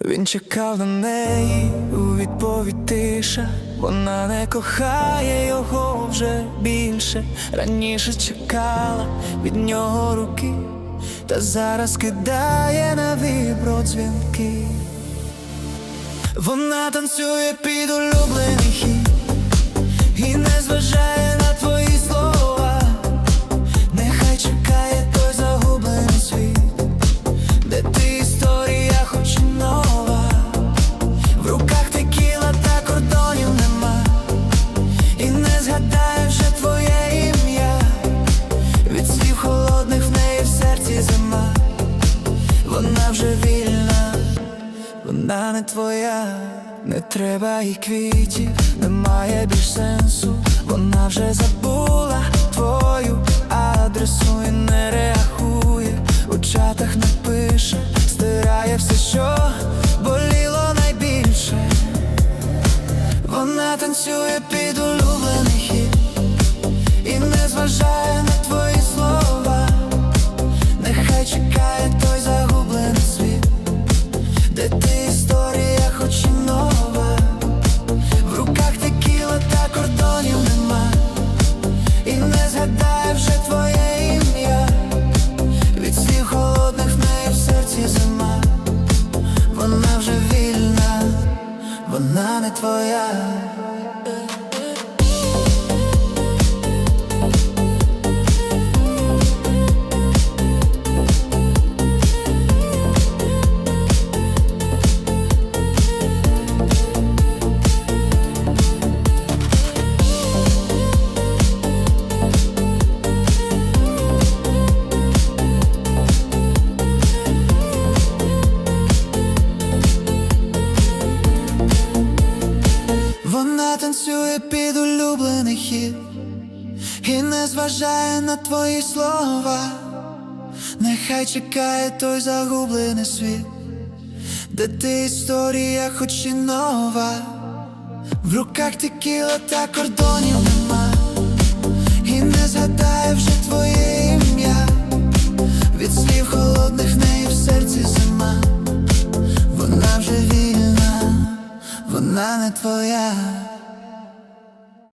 Він чекав на неї у відповідь тиша. Вона не кохає його вже більше. Раніше чекала від нього руки, та зараз кидає на вібродзвінки. Вона танцює під улюблений хіт вільна, вона не твоя, не треба їй квітів, немає більш сенсу. Вона вже забула твою адресу і не реагує, у чатах не пише, стирає все, що боліло найбільше. Вона танцює під улюблений хіт і не зважає вона не твоя. Вона танцює під улюблений хіт і не зважає на твої слова. Нехай чекає той загублений світ, де ти історія, хоч і нова. В руках текіла та кордонів нема, і не згадає вже твоє ім'я. Від слів холодних в неї в серці зима. Вона вже вільна, вона не твоя.